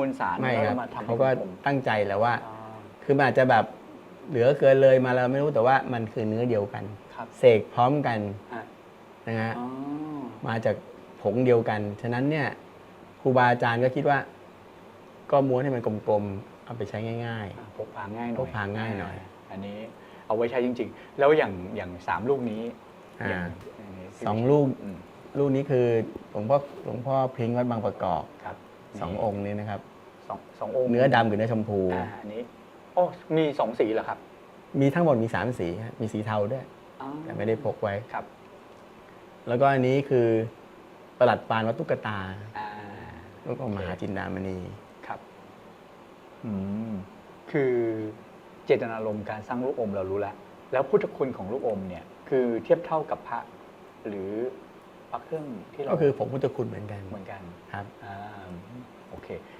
มวลสารไม่แล้วครับมาทำให้เขาก็ผม ตั้งใจแหล้วว่าอ๋อคือมันอาจจะแบบเหลือเกินเลยมาเราไม่รู้แต่ว่ามันคือเนื้อเดียวกัน ครับเสกพร้อมกันอะนะฮะ อ๋อมาจากผงเดียวกัน ฉะนั้นเนี่ยครูบาอาจารย์ก็คิดว่า ก็ม้วนให้มันกลมๆ เอาไปใช้ง่ายอะพกพาง่ายหน่อยพกพาง่ายหน่อย อันนี้เอาไว้ใช้จริง ๆ แล้วอย่างอย่างสามลูกนี้อ่าย่างย่างนี้ๆสองลูก อืมลูกนี้คือหลวงพ่อหลวงพ่อพริ้งวัดบางประกอบ ครับ สององค์นี้นะครับสองสององค์เนื้อดำกับเนื้อชมพู อ่าอันนี้โอ้มีสองสีเหรอครับมีทั้งหมดมีสามสีฮะมีสีเทาด้วย อ๋อแต่ไม่ได้พกไว้ ครับแล้วก็อันนี้คือประหลัดปานวัดตุ๊กตาอ่าลูกองค์มหาจินดามณี ครับ อืมคือเจตนารมณ์การสร้างลูกอมเรารู้แล้ว แล้วพุทธคุณของลูกอมเนี่ย คือเทียบเท่ากับพระ หรือพระ เครื่องที่เราก็คือผงพุทธคุณเหมือนกันเหมือนกันครับอ่าโอเค